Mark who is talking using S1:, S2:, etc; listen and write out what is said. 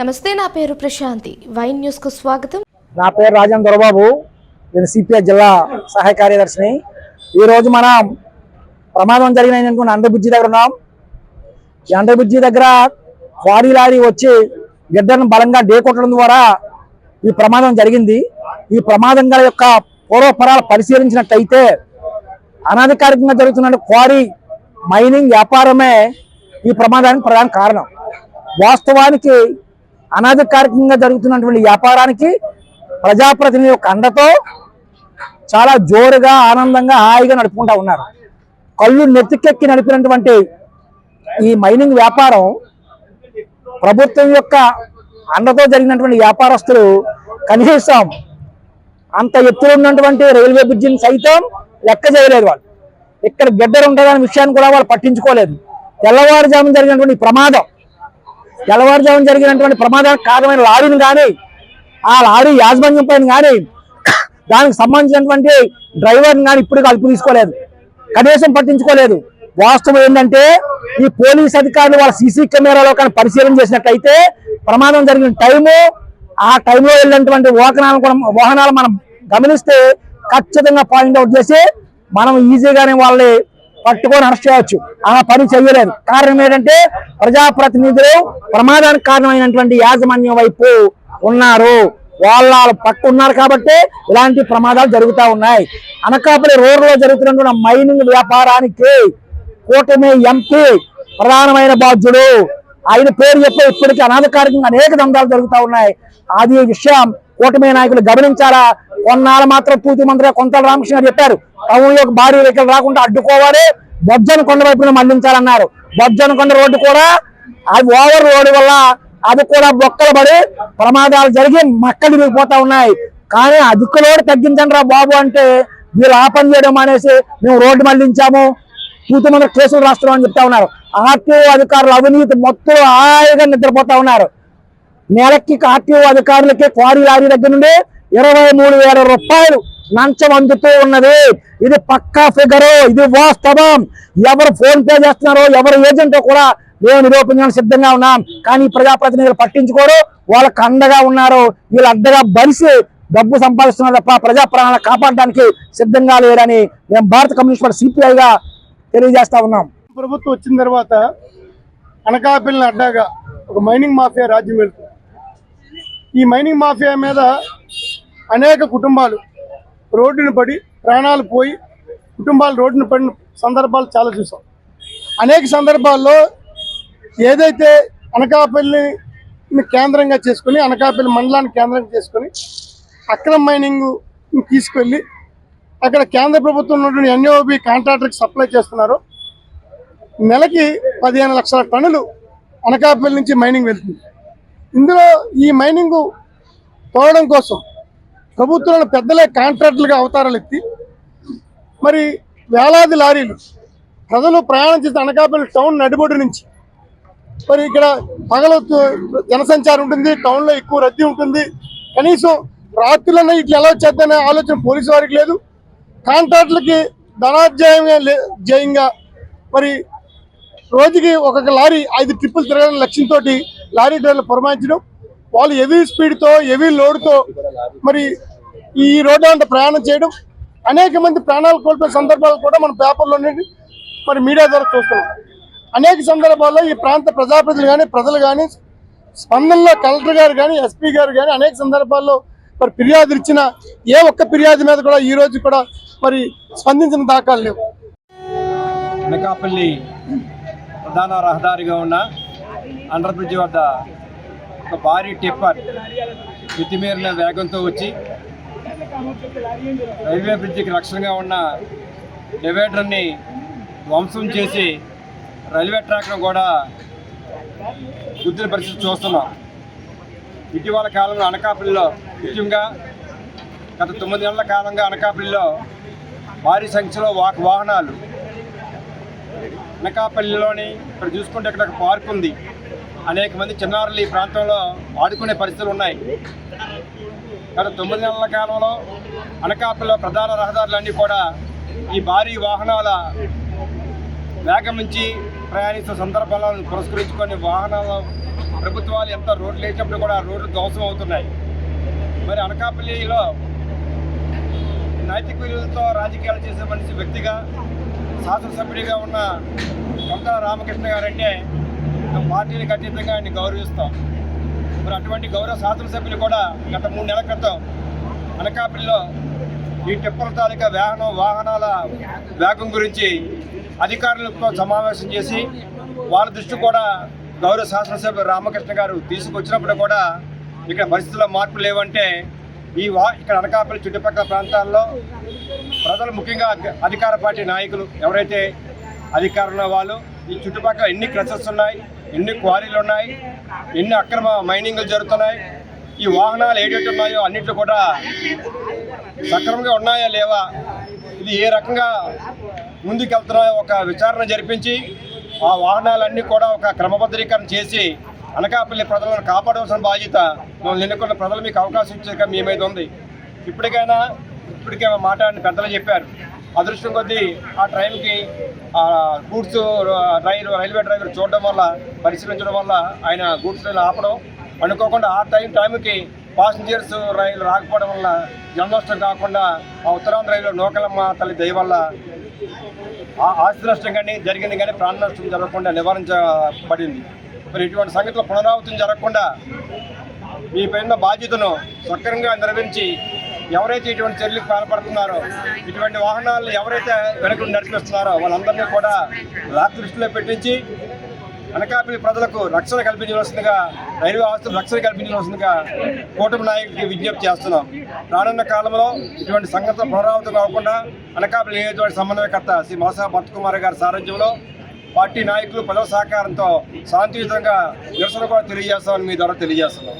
S1: నమస్తే నా పేరు ప్రశాంతి. వైన్ న్యూస్కు స్వాగతం.
S2: నా పేరు రాజన్ దొరబాబు. నేను సిపిఐ జిల్లా సహాయ కార్యదర్శిని. ఈ రోజు మనం ప్రమాదం జరిగిన అండర్ దగ్గర ఉన్నాం. ఈ అండర్ దగ్గర క్వారీ లారీ వచ్చి గిడ్డను బలంగా ఢీకొట్టడం ద్వారా ఈ ప్రమాదం జరిగింది. ఈ ప్రమాదం గల యొక్క పూర్వపరాలు పరిశీలించినట్టయితే అనధికారికంగా జరుగుతున్న క్వారీ మైనింగ్ వ్యాపారమే ఈ ప్రమాదానికి ప్రధాన కారణం. వాస్తవానికి అనధికారికంగా జరుగుతున్నటువంటి వ్యాపారానికి ప్రజాప్రతినిధి యొక్క అండతో చాలా జోరుగా ఆనందంగా హాయిగా నడుపుకుంటా ఉన్నారు. కళ్ళు నెత్తికెక్కి నడిపినటువంటి ఈ మైనింగ్ వ్యాపారం ప్రభుత్వం యొక్క అండతో జరిగినటువంటి వ్యాపారస్తులు కనీసం అంత ఎత్తులో ఉన్నటువంటి రైల్వే బ్రిడ్జిని సైతం లెక్క చేయలేదు వాళ్ళు. ఇక్కడ గిడ్డలు ఉంటుందనే విషయాన్ని కూడా వాళ్ళు పట్టించుకోలేదు. తెల్లవారుజామున జరిగినటువంటి ప్రమాదం తెల్లవారుజామున జరిగినటువంటి ప్రమాదానికి కారణమైన లారీని కానీ ఆ లారీ యాజమాన్యం పైన కానీ దానికి సంబంధించినటువంటి డ్రైవర్ని కానీ ఇప్పుడు కలుపు తీసుకోలేదు. కనీసం పట్టించుకోలేదు. వాస్తవం ఏంటంటే ఈ పోలీస్ అధికారులు వాళ్ళ సీసీ కెమెరాలో కానీ పరిశీలన చేసినట్లయితే ప్రమాదం జరిగిన టైము ఆ టైంలో వెళ్ళినటువంటి వాహనాలను కూడా వాహనాలు మనం గమనిస్తే ఖచ్చితంగా పాయింట్ అవుట్ చేసి మనం ఈజీగానే వాళ్ళని పట్టుకొని అరెస్ట్ చేయవచ్చు. ఆ పని చేయలేదు. కారణం ఏంటంటే ప్రజాప్రతినిధులు ప్రమాదానికి కారణమైనటువంటి యాజమాన్యం వైపు ఉన్నారు. వాళ్ళ పట్టు ఉన్నారు కాబట్టి ఇలాంటి ప్రమాదాలు జరుగుతూ ఉన్నాయి. అనకాపల్లి రోడ్లో జరుగుతున్నటువంటి మైనింగ్ వ్యాపారానికి కూటమి ఎంపీ ప్రధానమైన బాధ్యుడు. ఆయన పేరు చెప్పే ఇప్పటికీ అనాధికారికంగా అనేక దందాలు జరుగుతూ ఉన్నాయి. అది విషయం కూటమి నాయకులు గమనించారా? కొన్నాళ్ళు మాత్రం పూర్తి మంత్రి కొంత రామకృష్ణ గారు చెప్పారు. టౌన్ భారీ వెహికల్ రాకుండా అడ్డుకోవాలి. బొజ్జన కొండ వైపున మళ్ళించాలన్నారు. బొజ్జన కొండ రోడ్డు కూడా అది ఓవర్ రోడ్డు వల్ల అది కూడా బొక్కలు పడి ప్రమాదాలు జరిగి మక్కలు విరిగిపోతా ఉన్నాయి. కానీ అధిక తగ్గించండి రా బాబు అంటే మీరు ఆ పని చేయడం అనేసి మేము రోడ్డు మళ్ళించాము. పూర్తి మంది కేసులు రాస్తున్నాం అని చెప్తా ఉన్నారు. ఆర్టీఓ అధికారులు అవినీతి మొత్తం హాయిగా నిద్రపోతా ఉన్నారు. నెలకి ఆర్టీఓ అధికారులకి క్వారీ లారీ దగ్గర నుండి ఇరవై మూడు వేల రూపాయలు లంచం అందుతూ ఉన్నది. ఇది పక్కా ఫిగర్ ఇది వాస్తవం. ఎవరు ఫోన్ పే చేస్తున్నారో ఎవరు ఏజెంటో కూడా మేము నిరూపించడానికి సిద్ధంగా ఉన్నాం. కానీ ప్రజాప్రతినిధులు పట్టించుకోరు వాళ్ళకు అండగా ఉన్నారు. వీళ్ళు అడ్డగా బలిసి డబ్బు సంపాదిస్తున్నారు తప్ప ప్రజా ప్రాణాలను కాపాడడానికి సిద్ధంగా లేరని మేము భారత కమ్యూనిస్ట్ పార్టీ సిపిఐగా తెలియజేస్తా ఉన్నాం.
S3: ప్రభుత్వం వచ్చిన తర్వాత అనకాపల్లిని అడ్డాగా ఒక మైనింగ్ మాఫియా రాజ్యం వెళ్తుంది. ఈ మైనింగ్ మాఫియా మీద అనేక కుటుంబాలు రోడ్డును పడి ప్రాణాలు పోయి కుటుంబాలు రోడ్డును పడిన సందర్భాలు చాలా చూసాం. అనేక సందర్భాల్లో ఏదైతే అనకాపల్లిని కేంద్రంగా చేసుకుని అనకాపల్లి మండలాన్ని కేంద్రంగా చేసుకొని అక్రమ మైనింగ్ తీసుకెళ్ళి అక్కడ కేంద్ర ప్రభుత్వం ఉన్నటువంటి ఎన్ఓబి కాంట్రాక్టర్కి సప్లై చేస్తున్నారు. నెలకి పదిహేను లక్షల టన్నులు అనకాపల్లి నుంచి మైనింగ్ వెళ్తుంది. ఇందులో ఈ మైనింగ్ పోవడం కోసం ప్రభుత్వంలో పెద్దలే కాంట్రాక్టులుగా అవతారాలు ఎత్తి మరి వేలాది లారీలు ప్రజలు ప్రయాణం చేసే అనకాపల్లి టౌన్ నడిబొడ్డు నుంచి మరి ఇక్కడ పగలు జనసంచారం ఉంటుంది టౌన్లో ఎక్కువ రద్దీ ఉంటుంది. కనీసం రాత్రులన్నా ఇట్లా ఎలా వచ్చేద్దనే ఆలోచన పోలీసు వారికి లేదు. కాంట్రాక్టులకి ధనాధ్యాయంగా లే- జయంగా మరి రోజుకి ఒక్కొక్క లారీ ఐదు ట్రిప్పులు తిరగడం లక్ష్యంతో లారీ డ్రైవర్లు పురమాయించడం వాళ్ళు హెవీ స్పీడ్తో హెవీ లోడ్తో మరి ఈ రోడ్డు అంతా ప్రయాణం చేయడం అనేక మంది ప్రాణాలు కోల్పోయే సందర్భాలు కూడా మన పేపర్లోనే మరి మీడియా ద్వారా చూస్తున్నాం. అనేక సందర్భాల్లో ఈ ప్రాంత ప్రజాప్రతినిధులు కానీ ప్రజలు కానీ స్పందనలో కలెక్టర్ గారు కానీ ఎస్పీ గారు కానీ అనేక సందర్భాల్లో మరి ఫిర్యాదులు ఇచ్చిన ఏ ఒక్క ఫిర్యాదు మీద కూడా ఈ రోజు కూడా మరి స్పందించిన దాఖలు లేవు.
S4: అనకాపల్లి ప్రధాన రహదారిగా ఉన్న అండర్ వద్ద ఒక భారీ టిప్పర్ మితిమీరిన వేగంతో వచ్చి రైల్వే బ్రిడ్జికి రక్షణగా ఉన్న డివైడర్ని ధ్వంసం చేసి రైల్వే ట్రాక్ను కూడా గుద్దిన పరిస్థితి చూస్తున్నాం. ఇటీవల కాలంలో అనకాపల్లిలో ముఖ్యంగా గత తొమ్మిది నెలల కాలంగా అనకాపల్లిలో భారీ సంఖ్యలో వాక్ వాహనాలు. అనకాపల్లిలోని ఇక్కడ చూసుకుంటే ఇక్కడ ఒక పార్క్ ఉంది అనేక మంది చిన్నారులు ఈ ప్రాంతంలో ఆడుకునే పరిస్థితులు ఉన్నాయి. గత తొమ్మిది నెలల కాలంలో అనకాపల్లిలో ప్రధాన రహదారులన్నీ కూడా ఈ భారీ వాహనాల వేగం నుంచి ప్రయాణిస్తున్న సందర్భాలను పురస్కరించుకొని వాహనాల ప్రభుత్వాలు ఎంత రోడ్లు వేసినప్పుడు కూడా రోడ్లు ధ్వంసం అవుతున్నాయి. మరి అనకాపల్లిలో నైతిక విలువలతో రాజకీయాలు చేసే మనిషి వ్యక్తిగా శాసనసభ్యుడిగా ఉన్న కొంత రామకృష్ణ గారంటే పార్టీని అతీతంగా ఆయన్ని గౌరవిస్తాం. మరి అటువంటి గౌరవ శాసనసభ్యులు కూడా గత మూడు నెలల క్రితం అనకాపల్లిలో ఈ టిప్పల తాలూకా వాహనం వాహనాల వేగం గురించి అధికారులతో సమావేశం చేసి వారి దృష్టి కూడా గౌరవ శాసనసభ్యులు రామకృష్ణ గారు తీసుకొచ్చినప్పుడు కూడా ఇక్కడ పరిస్థితుల్లో మార్పు లేవంటే ఈ వా ఇక్కడ అనకాపల్లి చుట్టుపక్కల ప్రాంతాల్లో ప్రజలు ముఖ్యంగా అధికార పార్టీ నాయకులు ఎవరైతే అధికారంలో వాళ్ళు ఈ చుట్టుపక్కల ఎన్ని క్రషెస్ ఉన్నాయి ఎన్ని క్వారీలు ఉన్నాయి ఎన్ని అక్రమ మైనింగ్లు జరుగుతున్నాయి ఈ వాహనాలు ఏడేటి ఉన్నాయో అన్నింటిలో కూడా సక్రమంగా ఉన్నాయా లేవా? ఇది ఏ రకంగా ముందుకెళ్తున్నాయో ఒక విచారణ జరిపించి ఆ వాహనాలన్నీ కూడా ఒక క్రమబద్ధీకరణ చేసి అనకాపల్లి ప్రజలను కాపాడవలసిన బాధ్యత మమ్మల్ని ఎన్నుకున్న ప్రజలు మీకు అవకాశం ఇచ్చాక మీ మీద ఉంది. ఇప్పటికైనా ఇప్పటికే మాట్లాడిన పెద్దలు చెప్పారు. అదృష్టం కొద్దీ ఆ ట్రైన్కి గూడ్స్ రైలు రైల్వే డ్రైవర్ చూడడం వల్ల పరిశీలించడం వల్ల ఆయన గూడ్స్ రైలు ఆపడం. అనుకోకుండా ఆ టైం టైంకి పాసింజర్స్ రైలు రాకపోవడం వల్ల జననష్టం కాకుండా ఆ ఉత్తరాంధ్ర రైలు నూకలమ్మ తల్లి దయ వల్ల ఆ ఆస్తి నష్టం కానీ జరిగింది కానీ ప్రాణ నష్టం జరగకుండా నివారించబడింది. మరి ఇటువంటి సంగతులు పునరావృతం జరగకుండా మీ పైన బాధ్యతను సక్రమంగా నిర్వహించి ఎవరైతే ఇటువంటి చర్యలకు పాల్పడుతున్నారో ఇటువంటి వాహనాలు ఎవరైతే వెనక నడిపిస్తున్నారో వాళ్ళందరినీ కూడా రాత్రి దృష్టిలో పెట్టించి అనకాపల్లి ప్రజలకు రక్షణ కల్పించవలసిందిగా రైల్వే ఆస్తులు రక్షణ కల్పించవలసిందిగా కూటమి నాయకుడికి విజ్ఞప్తి చేస్తున్నాం. రానున్న కాలంలో ఇటువంటి సంఘటన పునరావృతం కాకుండా అనకాపల్లి నియోజకవర్గ సమన్వయకర్త శ్రీ మాసా భట్కుమార్ గారి సారథ్యంలో పార్టీ నాయకులు ప్రజల సహకారంతో శాంతియుతంగా నిరసన కూడా తెలియజేస్తామని మీ ద్వారా తెలియజేస్తున్నాం.